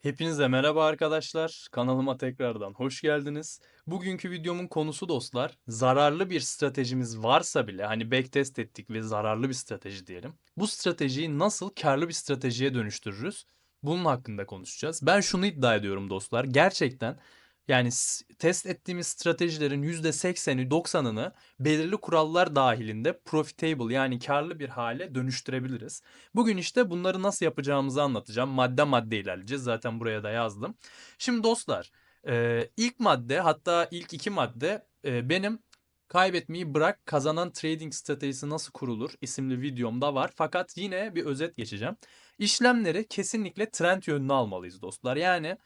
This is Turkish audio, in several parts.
Hepinize merhaba arkadaşlar. Kanalıma tekrardan hoş geldiniz. Bugünkü videomun konusu dostlar, zararlı bir stratejimiz varsa bile hani backtest ettik ve zararlı bir strateji diyelim. Bu stratejiyi nasıl karlı bir stratejiye dönüştürürüz? Bunun hakkında konuşacağız. Ben şunu iddia ediyorum dostlar. Gerçekten yani test ettiğimiz stratejilerin %80'i 90'ını belirli kurallar dahilinde profitable yani karlı bir hale dönüştürebiliriz. Bugün işte bunları nasıl yapacağımızı anlatacağım. Madde madde ilerleyeceğiz. Zaten buraya da yazdım. Şimdi dostlar ilk madde hatta ilk iki madde benim kaybetmeyi bırak kazanan trading stratejisi nasıl kurulur isimli videomda var. Fakat yine bir özet geçeceğim. İşlemleri kesinlikle trend yönüne almalıyız dostlar. Yani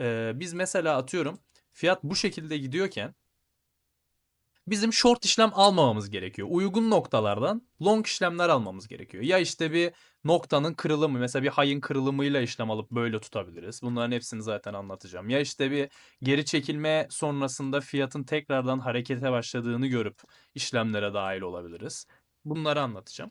e, biz mesela atıyorum fiyat bu şekilde gidiyorken bizim short işlem almamamız gerekiyor. Uygun noktalardan long işlemler almamız gerekiyor. Ya işte bir noktanın kırılımı mesela bir hayın kırılımıyla işlem alıp böyle tutabiliriz. Bunların hepsini zaten anlatacağım. Ya işte bir geri çekilme sonrasında fiyatın tekrardan harekete başladığını görüp işlemlere dahil olabiliriz. Bunları anlatacağım.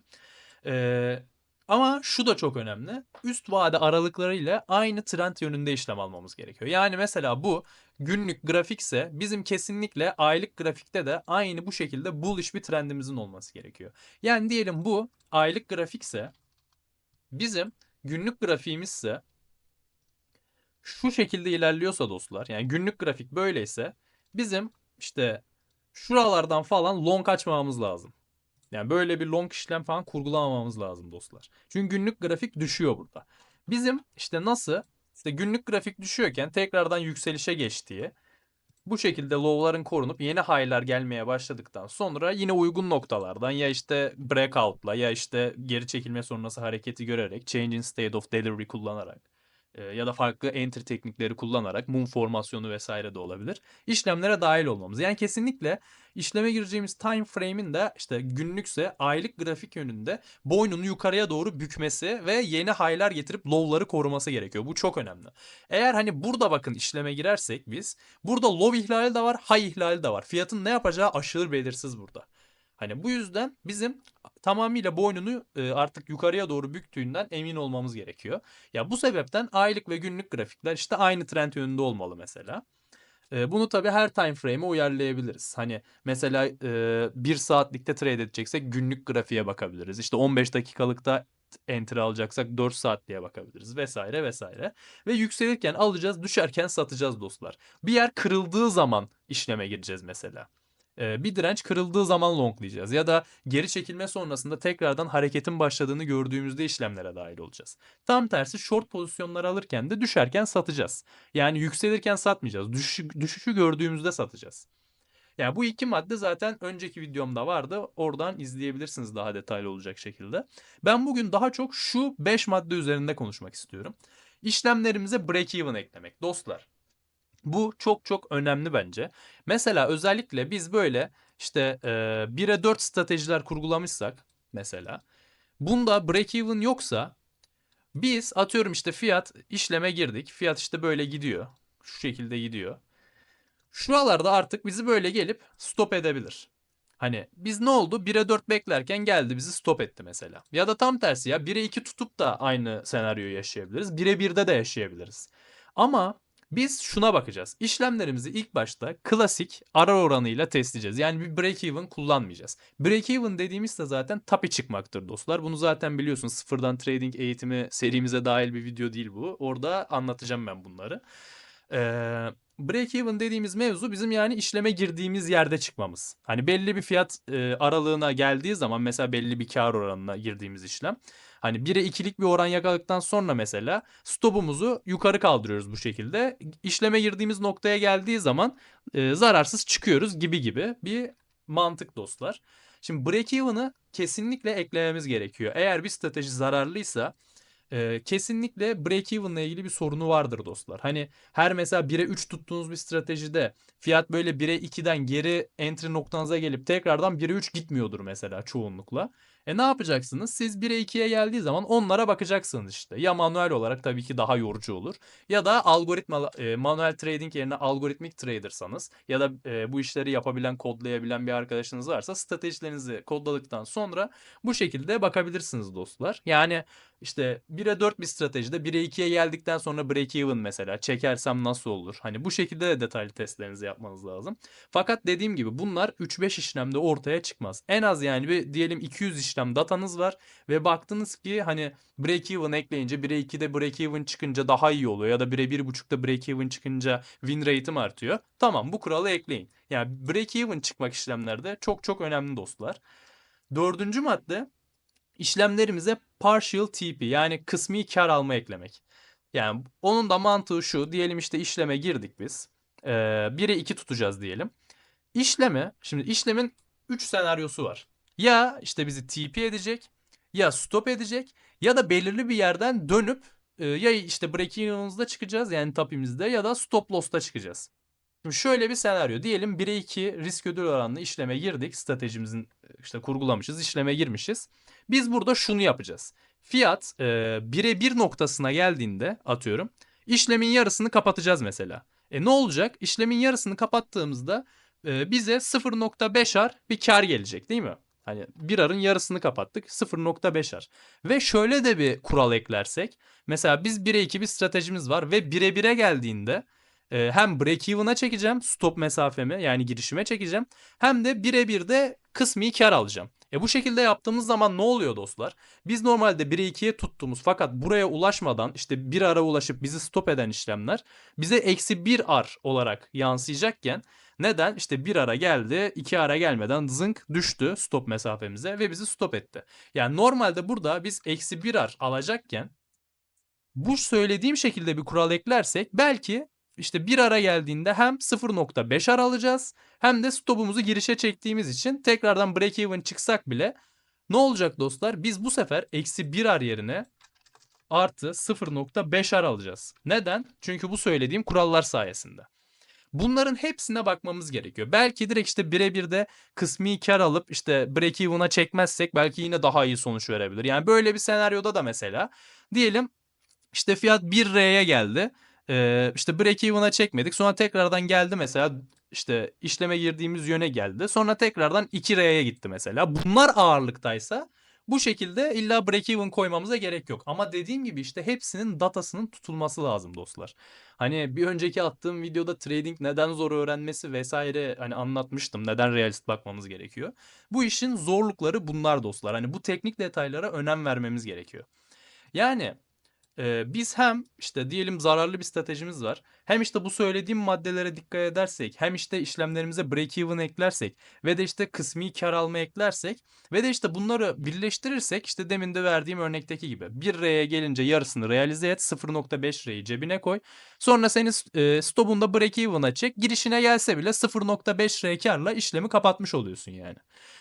Ee, ama şu da çok önemli. Üst vade aralıklarıyla aynı trend yönünde işlem almamız gerekiyor. Yani mesela bu günlük grafikse bizim kesinlikle aylık grafikte de aynı bu şekilde bullish bir trendimizin olması gerekiyor. Yani diyelim bu aylık grafikse bizim günlük grafiğimizse şu şekilde ilerliyorsa dostlar yani günlük grafik böyleyse bizim işte şuralardan falan long açmamamız lazım. Yani böyle bir long işlem falan kurgulamamamız lazım dostlar. Çünkü günlük grafik düşüyor burada. Bizim işte nasıl işte günlük grafik düşüyorken tekrardan yükselişe geçtiği bu şekilde low'ların korunup yeni high'lar gelmeye başladıktan sonra yine uygun noktalardan ya işte breakout'la ya işte geri çekilme sonrası hareketi görerek change in state of delivery kullanarak e, ya da farklı entry teknikleri kullanarak mum formasyonu vesaire de olabilir. İşlemlere dahil olmamız. Yani kesinlikle işleme gireceğimiz time frame'in de işte günlükse aylık grafik yönünde boynunu yukarıya doğru bükmesi ve yeni high'lar getirip low'ları koruması gerekiyor. Bu çok önemli. Eğer hani burada bakın işleme girersek biz burada low ihlali de var, high ihlali de var. Fiyatın ne yapacağı aşırı belirsiz burada. Hani bu yüzden bizim tamamıyla boynunu e, artık yukarıya doğru büktüğünden emin olmamız gerekiyor. Ya bu sebepten aylık ve günlük grafikler işte aynı trend yönünde olmalı mesela. E, Bunu tabii her time frame'e uyarlayabiliriz. Hani mesela e, 1 saatlikte trade edeceksek günlük grafiğe bakabiliriz. İşte 15 dakikalıkta entry alacaksak 4 saatliğe bakabiliriz vesaire vesaire. Ve yükselirken alacağız, düşerken satacağız dostlar. Bir yer kırıldığı zaman işleme gireceğiz mesela. Ee, bir direnç kırıldığı zaman longlayacağız ya da geri çekilme sonrasında tekrardan hareketin başladığını gördüğümüzde işlemlere dahil olacağız. Tam tersi short pozisyonlar alırken de düşerken satacağız. Yani yükselirken satmayacağız. Düşüşü, düşüşü gördüğümüzde satacağız. Yani bu iki madde zaten önceki videomda vardı. Oradan izleyebilirsiniz daha detaylı olacak şekilde. Ben bugün daha çok şu 5 madde üzerinde konuşmak istiyorum. İşlemlerimize break-even eklemek. Dostlar bu çok çok önemli bence. Mesela özellikle biz böyle işte e, 1'e 4 stratejiler kurgulamışsak mesela bunda break-even yoksa biz atıyorum işte fiyat işleme girdik. Fiyat işte böyle gidiyor. Şu şekilde gidiyor. Şuralarda artık bizi böyle gelip stop edebilir. Hani biz ne oldu? 1'e 4 beklerken geldi bizi stop etti mesela. Ya da tam tersi ya 1'e 2 tutup da aynı senaryoyu yaşayabiliriz. 1'e 1'de de yaşayabiliriz. Ama biz şuna bakacağız. İşlemlerimizi ilk başta klasik arar oranıyla testleyeceğiz. Yani bir break-even kullanmayacağız. Break-even dediğimiz de zaten tapi çıkmaktır dostlar. Bunu zaten biliyorsun sıfırdan trading eğitimi serimize dahil bir video değil bu. Orada anlatacağım ben bunları. Ee, break-even dediğimiz mevzu bizim yani işleme girdiğimiz yerde çıkmamız. Hani belli bir fiyat e, aralığına geldiği zaman mesela belli bir kar oranına girdiğimiz işlem. Hani 1'e 2'lik bir oran yakaladıktan sonra mesela stopumuzu yukarı kaldırıyoruz bu şekilde. İşleme girdiğimiz noktaya geldiği zaman e, zararsız çıkıyoruz gibi gibi bir mantık dostlar. Şimdi break-even'ı kesinlikle eklememiz gerekiyor. Eğer bir strateji zararlıysa kesinlikle break-even ile ilgili bir sorunu vardır dostlar. Hani her mesela 1'e 3 tuttuğunuz bir stratejide fiyat böyle 1'e 2'den geri entry noktanıza gelip tekrardan 1'e 3 gitmiyordur mesela çoğunlukla. E ne yapacaksınız? Siz 1'e 2'ye geldiği zaman onlara bakacaksınız işte. Ya manuel olarak tabii ki daha yorucu olur. Ya da algoritma manuel trading yerine algoritmik tradersanız ya da bu işleri yapabilen, kodlayabilen bir arkadaşınız varsa stratejilerinizi kodladıktan sonra bu şekilde bakabilirsiniz dostlar. Yani işte 1'e 4 bir stratejide 1'e 2'ye geldikten sonra break even mesela çekersem nasıl olur? Hani bu şekilde de detaylı testlerinizi yapmanız lazım. Fakat dediğim gibi bunlar 3-5 işlemde ortaya çıkmaz. En az yani bir diyelim 200 işlem datanız var ve baktınız ki hani break even ekleyince 1'e 2'de break even çıkınca daha iyi oluyor ya da 1'e 1.5'da break even çıkınca win rate'im artıyor. Tamam bu kuralı ekleyin. Yani break even çıkmak işlemlerde çok çok önemli dostlar. Dördüncü madde işlemlerimize partial TP yani kısmi kar alma eklemek. Yani onun da mantığı şu. Diyelim işte işleme girdik biz. Ee, 1'e 2 tutacağız diyelim. İşleme, şimdi işlemin 3 senaryosu var. Ya işte bizi TP edecek, ya stop edecek ya da belirli bir yerden dönüp e, ya işte break even'ımızda çıkacağız yani tapimizde ya da stop loss'ta çıkacağız. Şimdi şöyle bir senaryo. Diyelim 1'e 2 risk ödül oranlı işleme girdik. Stratejimizin işte kurgulamışız, işleme girmişiz. Biz burada şunu yapacağız. Fiyat e, 1'e 1 noktasına geldiğinde atıyorum işlemin yarısını kapatacağız mesela. E ne olacak? İşlemin yarısını kapattığımızda e, bize 0.5 ar bir kar gelecek değil mi? Hani bir arın yarısını kapattık 0.5 ar. Ve şöyle de bir kural eklersek. Mesela biz 1'e 2 bir stratejimiz var ve 1'e 1'e geldiğinde e, hem break even'a çekeceğim stop mesafemi yani girişime çekeceğim. Hem de 1'e 1'de kısmi kar alacağım. E bu şekilde yaptığımız zaman ne oluyor dostlar? Biz normalde 1'e 2'ye tuttuğumuz fakat buraya ulaşmadan işte bir ara ulaşıp bizi stop eden işlemler bize eksi 1 ar olarak yansıyacakken neden? İşte bir ara geldi, iki ara gelmeden zınk düştü stop mesafemize ve bizi stop etti. Yani normalde burada biz eksi bir ar alacakken bu söylediğim şekilde bir kural eklersek belki işte bir ara geldiğinde hem 0.5 ar alacağız hem de stopumuzu girişe çektiğimiz için tekrardan break even çıksak bile ne olacak dostlar? Biz bu sefer eksi 1 ar yerine artı 0.5 ar alacağız. Neden? Çünkü bu söylediğim kurallar sayesinde. Bunların hepsine bakmamız gerekiyor. Belki direkt işte birebir de kısmi kar alıp işte break even'a çekmezsek belki yine daha iyi sonuç verebilir. Yani böyle bir senaryoda da mesela diyelim işte fiyat 1R'ye geldi. Ee, işte break even'a çekmedik. Sonra tekrardan geldi mesela işte işleme girdiğimiz yöne geldi. Sonra tekrardan 2R'ye gitti mesela. Bunlar ağırlıktaysa bu şekilde illa break even koymamıza gerek yok. Ama dediğim gibi işte hepsinin datasının tutulması lazım dostlar. Hani bir önceki attığım videoda trading neden zor öğrenmesi vesaire hani anlatmıştım. Neden realist bakmamız gerekiyor. Bu işin zorlukları bunlar dostlar. Hani bu teknik detaylara önem vermemiz gerekiyor. Yani ee, biz hem işte diyelim zararlı bir stratejimiz var. Hem işte bu söylediğim maddelere dikkat edersek, hem işte işlemlerimize break even eklersek ve de işte kısmi kar alma eklersek ve de işte bunları birleştirirsek işte demin de verdiğim örnekteki gibi 1R'ye gelince yarısını realize et, 0.5 R'yi cebine koy. Sonra senin e, stopunda break even'a çek. Girişine gelse bile 0.5 R karla işlemi kapatmış oluyorsun yani.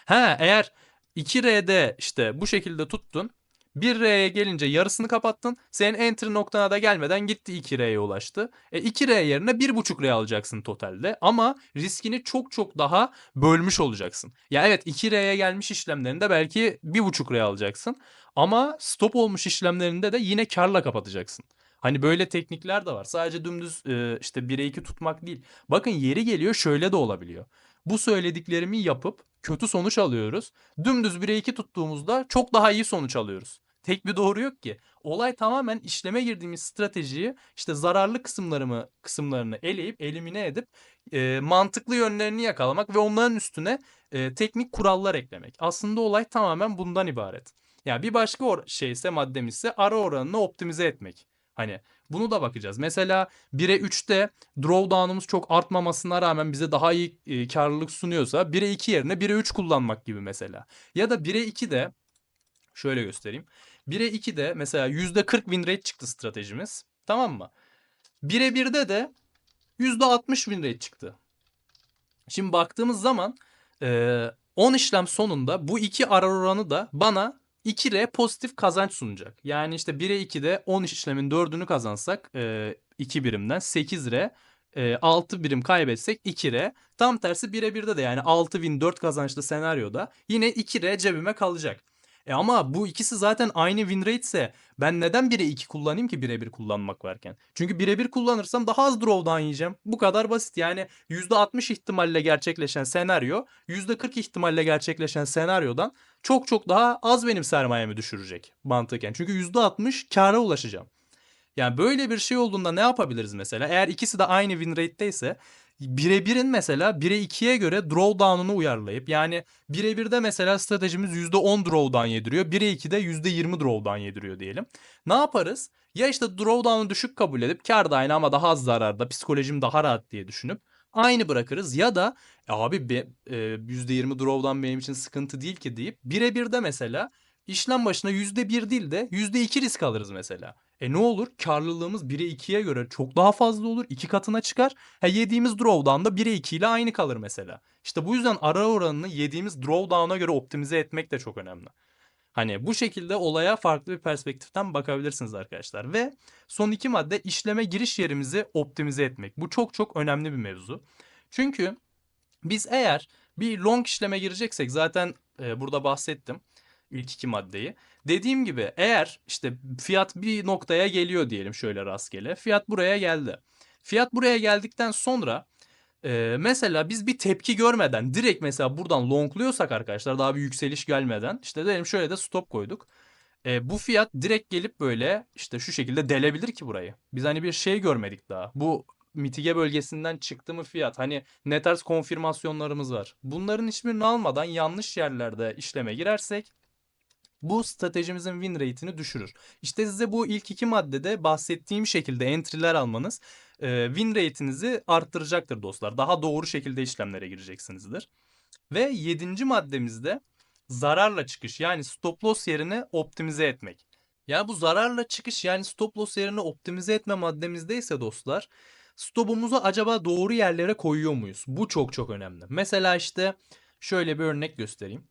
Ha eğer 2R'de işte bu şekilde tuttun 1R'ye gelince yarısını kapattın. Senin enter noktana da gelmeden gitti 2R'ye ulaştı. E 2R yerine 1.5R alacaksın totalde. Ama riskini çok çok daha bölmüş olacaksın. Ya evet 2R'ye gelmiş işlemlerinde belki 1.5R alacaksın. Ama stop olmuş işlemlerinde de yine karla kapatacaksın. Hani böyle teknikler de var. Sadece dümdüz e, işte 1'e 2 tutmak değil. Bakın yeri geliyor şöyle de olabiliyor. Bu söylediklerimi yapıp kötü sonuç alıyoruz. Dümdüz 1'e 2 tuttuğumuzda çok daha iyi sonuç alıyoruz. Tek bir doğru yok ki. Olay tamamen işleme girdiğimiz stratejiyi işte zararlı kısımlarımı kısımlarını eleyip elimine edip e, mantıklı yönlerini yakalamak ve onların üstüne e, teknik kurallar eklemek. Aslında olay tamamen bundan ibaret. Yani bir başka or- şeyse maddemiz ise ara oranını optimize etmek. Hani bunu da bakacağız. Mesela 1'e 3'te drawdown'umuz çok artmamasına rağmen bize daha iyi e, karlılık sunuyorsa 1'e 2 yerine 1'e 3 kullanmak gibi mesela. Ya da 1'e 2'de şöyle göstereyim. 1'e 2'de mesela %40 win rate çıktı stratejimiz. Tamam mı? 1'e 1'de de %60 win rate çıktı. Şimdi baktığımız zaman 10 işlem sonunda bu iki arar oranı da bana 2R pozitif kazanç sunacak. Yani işte 1'e 2'de 10 işlemin 4'ünü kazansak 2 birimden 8R 6 birim kaybetsek 2R. Tam tersi 1'e 1'de de yani 6 win 4 kazançlı senaryoda yine 2R cebime kalacak. E ama bu ikisi zaten aynı win rate ise ben neden 1'e 2 kullanayım ki birebir kullanmak varken? Çünkü birebir kullanırsam daha az drawdown yiyeceğim. Bu kadar basit. Yani %60 ihtimalle gerçekleşen senaryo %40 ihtimalle gerçekleşen senaryodan çok çok daha az benim sermayemi düşürecek mantıken. Çünkü %60 kâra ulaşacağım. Yani böyle bir şey olduğunda ne yapabiliriz mesela? Eğer ikisi de aynı win rate'teyse birebirin mesela 1'e 2'ye göre drawdown'unu uyarlayıp yani birebirde mesela stratejimiz %10 drawdown yediriyor. 1'e 2'de %20 drawdown yediriyor diyelim. Ne yaparız? Ya işte drawdown'u düşük kabul edip kar da aynı ama daha az zararda psikolojim daha rahat diye düşünüp aynı bırakırız ya da "E abi be, e, %20 drawdown benim için sıkıntı değil ki deyip birebirde mesela işlem başına %1 değil de %2 risk alırız mesela. E ne olur? Karlılığımız 1'e 2'ye göre çok daha fazla olur. 2 katına çıkar. Ha yediğimiz drawdown da 1'e 2 ile aynı kalır mesela. İşte bu yüzden ara oranını yediğimiz drawdown'a göre optimize etmek de çok önemli. Hani bu şekilde olaya farklı bir perspektiften bakabilirsiniz arkadaşlar. Ve son iki madde işleme giriş yerimizi optimize etmek. Bu çok çok önemli bir mevzu. Çünkü biz eğer bir long işleme gireceksek zaten e, burada bahsettim ilk iki maddeyi. Dediğim gibi eğer işte fiyat bir noktaya geliyor diyelim şöyle rastgele. Fiyat buraya geldi. Fiyat buraya geldikten sonra e, mesela biz bir tepki görmeden direkt mesela buradan longluyorsak arkadaşlar daha bir yükseliş gelmeden işte diyelim şöyle de stop koyduk. E, bu fiyat direkt gelip böyle işte şu şekilde delebilir ki burayı. Biz hani bir şey görmedik daha. Bu mitige bölgesinden çıktı mı fiyat? Hani ne tarz konfirmasyonlarımız var? Bunların hiçbirini almadan yanlış yerlerde işleme girersek bu stratejimizin win rate'ini düşürür. İşte size bu ilk iki maddede bahsettiğim şekilde entry'ler almanız e, win rate'inizi arttıracaktır dostlar. Daha doğru şekilde işlemlere gireceksinizdir. Ve yedinci maddemizde zararla çıkış yani stop loss yerini optimize etmek. Ya bu zararla çıkış yani stop loss yerini optimize etme maddemizde ise dostlar stopumuzu acaba doğru yerlere koyuyor muyuz? Bu çok çok önemli. Mesela işte şöyle bir örnek göstereyim.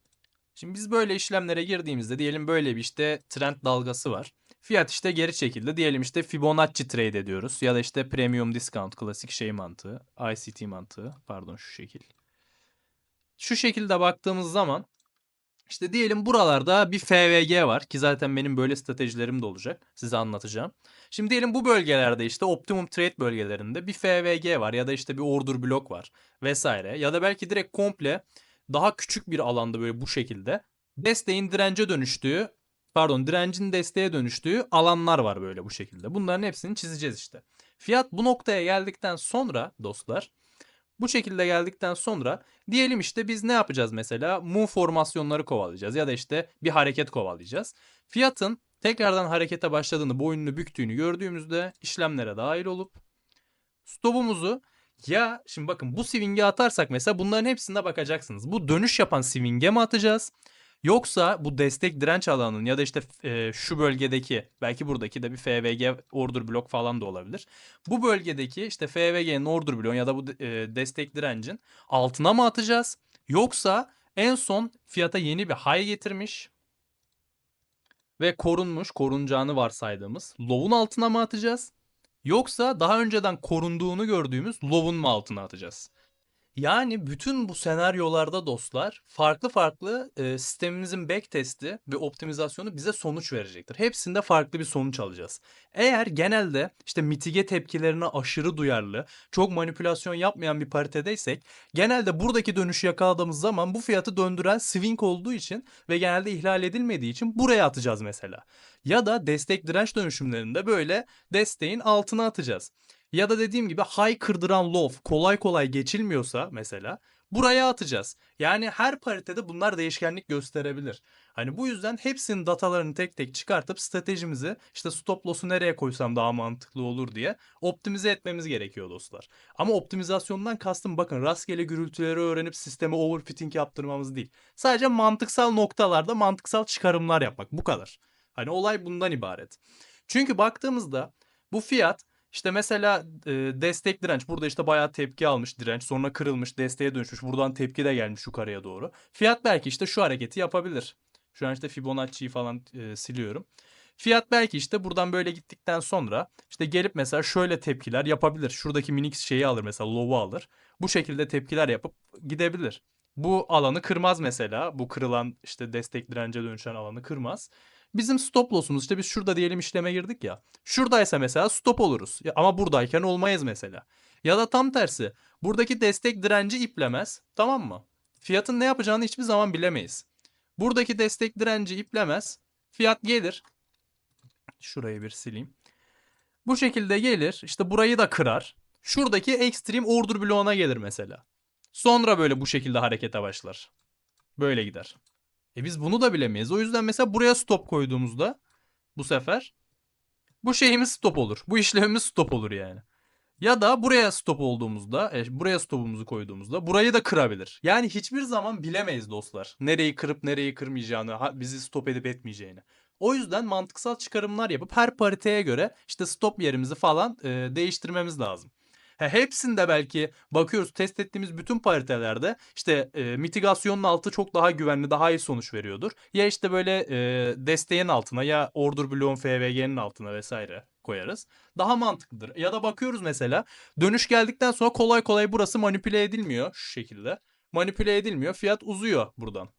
Şimdi biz böyle işlemlere girdiğimizde diyelim böyle bir işte trend dalgası var. Fiyat işte geri çekildi. Diyelim işte Fibonacci trade ediyoruz. Ya da işte premium discount klasik şey mantığı. ICT mantığı. Pardon şu şekil. Şu şekilde baktığımız zaman işte diyelim buralarda bir FVG var ki zaten benim böyle stratejilerim de olacak. Size anlatacağım. Şimdi diyelim bu bölgelerde işte optimum trade bölgelerinde bir FVG var ya da işte bir order block var vesaire. Ya da belki direkt komple daha küçük bir alanda böyle bu şekilde desteğin dirence dönüştüğü pardon direncin desteğe dönüştüğü alanlar var böyle bu şekilde. Bunların hepsini çizeceğiz işte. Fiyat bu noktaya geldikten sonra dostlar bu şekilde geldikten sonra diyelim işte biz ne yapacağız mesela? Move formasyonları kovalayacağız ya da işte bir hareket kovalayacağız. Fiyatın tekrardan harekete başladığını, boynunu büktüğünü gördüğümüzde işlemlere dahil olup stopumuzu ya şimdi bakın bu swing'e atarsak mesela bunların hepsine bakacaksınız. Bu dönüş yapan swing'e mi atacağız? Yoksa bu destek direnç alanının ya da işte e, şu bölgedeki belki buradaki de bir FVG order block falan da olabilir. Bu bölgedeki işte FVG'nin order block ya da bu e, destek direncin altına mı atacağız? Yoksa en son fiyata yeni bir high getirmiş ve korunmuş, korunacağını varsaydığımız low'un altına mı atacağız? Yoksa daha önceden korunduğunu gördüğümüz low'un mu altına atacağız? Yani bütün bu senaryolarda dostlar farklı farklı e, sistemimizin backtesti ve optimizasyonu bize sonuç verecektir. Hepsinde farklı bir sonuç alacağız. Eğer genelde işte mitige tepkilerine aşırı duyarlı, çok manipülasyon yapmayan bir paritedeysek genelde buradaki dönüşü yakaladığımız zaman bu fiyatı döndüren swing olduğu için ve genelde ihlal edilmediği için buraya atacağız mesela. Ya da destek direnç dönüşümlerinde böyle desteğin altına atacağız. Ya da dediğim gibi high kırdıran low kolay kolay geçilmiyorsa mesela buraya atacağız. Yani her paritede bunlar değişkenlik gösterebilir. Hani bu yüzden hepsinin datalarını tek tek çıkartıp stratejimizi işte stop loss'u nereye koysam daha mantıklı olur diye optimize etmemiz gerekiyor dostlar. Ama optimizasyondan kastım bakın rastgele gürültüleri öğrenip sisteme overfitting yaptırmamız değil. Sadece mantıksal noktalarda mantıksal çıkarımlar yapmak bu kadar. Hani olay bundan ibaret. Çünkü baktığımızda bu fiyat işte mesela e, destek direnç burada işte bayağı tepki almış direnç sonra kırılmış desteğe dönüşmüş buradan tepki de gelmiş yukarıya doğru. Fiyat belki işte şu hareketi yapabilir. Şu an işte Fibonacci'yi falan e, siliyorum. Fiyat belki işte buradan böyle gittikten sonra işte gelip mesela şöyle tepkiler yapabilir. Şuradaki minik şeyi alır mesela low'u alır. Bu şekilde tepkiler yapıp gidebilir. Bu alanı kırmaz mesela. Bu kırılan işte destek dirence dönüşen alanı kırmaz. Bizim stop loss'umuz işte biz şurada diyelim işleme girdik ya. Şuradaysa mesela stop oluruz. Ama buradayken olmayız mesela. Ya da tam tersi. Buradaki destek direnci iplemez. Tamam mı? Fiyatın ne yapacağını hiçbir zaman bilemeyiz. Buradaki destek direnci iplemez. Fiyat gelir. Şurayı bir sileyim. Bu şekilde gelir. İşte burayı da kırar. Şuradaki extreme order bloğuna gelir mesela. Sonra böyle bu şekilde harekete başlar. Böyle gider. E biz bunu da bilemeyiz. O yüzden mesela buraya stop koyduğumuzda bu sefer bu şeyimiz stop olur. Bu işlemimiz stop olur yani. Ya da buraya stop olduğumuzda, e, buraya stopumuzu koyduğumuzda burayı da kırabilir. Yani hiçbir zaman bilemeyiz dostlar. Nereyi kırıp nereyi kırmayacağını, bizi stop edip etmeyeceğini. O yüzden mantıksal çıkarımlar yapıp her pariteye göre işte stop yerimizi falan e, değiştirmemiz lazım. Hepsinde belki bakıyoruz test ettiğimiz bütün paritelerde işte e, mitigasyonun altı çok daha güvenli, daha iyi sonuç veriyordur. Ya işte böyle e, desteğin altına ya order bloğun FVG'nin altına vesaire koyarız. Daha mantıklıdır. Ya da bakıyoruz mesela dönüş geldikten sonra kolay kolay burası manipüle edilmiyor şu şekilde. Manipüle edilmiyor. Fiyat uzuyor buradan.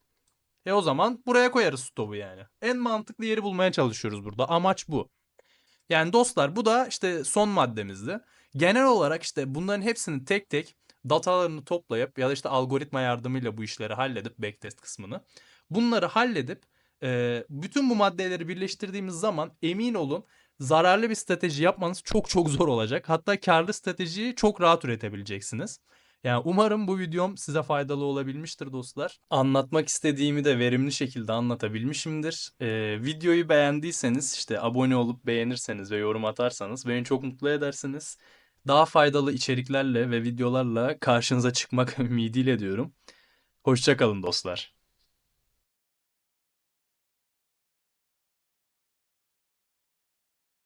E o zaman buraya koyarız stopu yani. En mantıklı yeri bulmaya çalışıyoruz burada. Amaç bu. Yani dostlar bu da işte son maddemizdi. Genel olarak işte bunların hepsini tek tek datalarını toplayıp ya da işte algoritma yardımıyla bu işleri halledip backtest kısmını. Bunları halledip bütün bu maddeleri birleştirdiğimiz zaman emin olun zararlı bir strateji yapmanız çok çok zor olacak. Hatta karlı stratejiyi çok rahat üretebileceksiniz. Yani umarım bu videom size faydalı olabilmiştir dostlar. Anlatmak istediğimi de verimli şekilde anlatabilmişimdir. Ee, videoyu beğendiyseniz işte abone olup beğenirseniz ve yorum atarsanız beni çok mutlu edersiniz. Daha faydalı içeriklerle ve videolarla karşınıza çıkmak ümidiyle diyorum. Hoşçakalın dostlar.